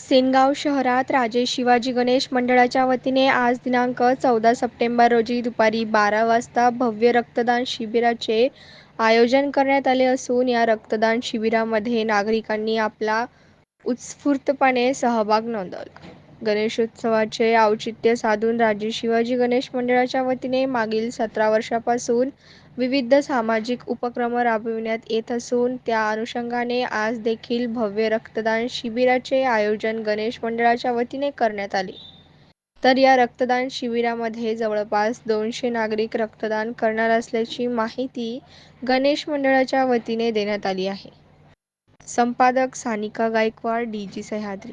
सेनगाव शहरात राजे शिवाजी गणेश मंडळाच्या वतीने आज दिनांक चौदा सप्टेंबर रोजी दुपारी बारा वाजता भव्य रक्तदान शिबिराचे आयोजन करण्यात आले असून या रक्तदान शिबिरामध्ये नागरिकांनी आपला उत्स्फूर्तपणे सहभाग नोंदवला. गणेशोत्सवाचे औचित्य साधून राजे शिवाजी गणेश मंडळाच्या वतीने मागील सतरा वर्षापासून विविध सामाजिक उपक्रम राबविण्यात येत असून त्या अनुषंगाने आज देखील भव्य रक्तदान शिबिराचे आयोजन गणेश मंडळाच्या वतीने करण्यात आले. तर या रक्तदान शिबिरामध्ये जवळपास दोनशे नागरिक रक्तदान करणार असल्याची माहिती गणेश मंडळाच्या वतीने देण्यात आली आहे. संपादक Sanika Gaikwad D G Sahyadri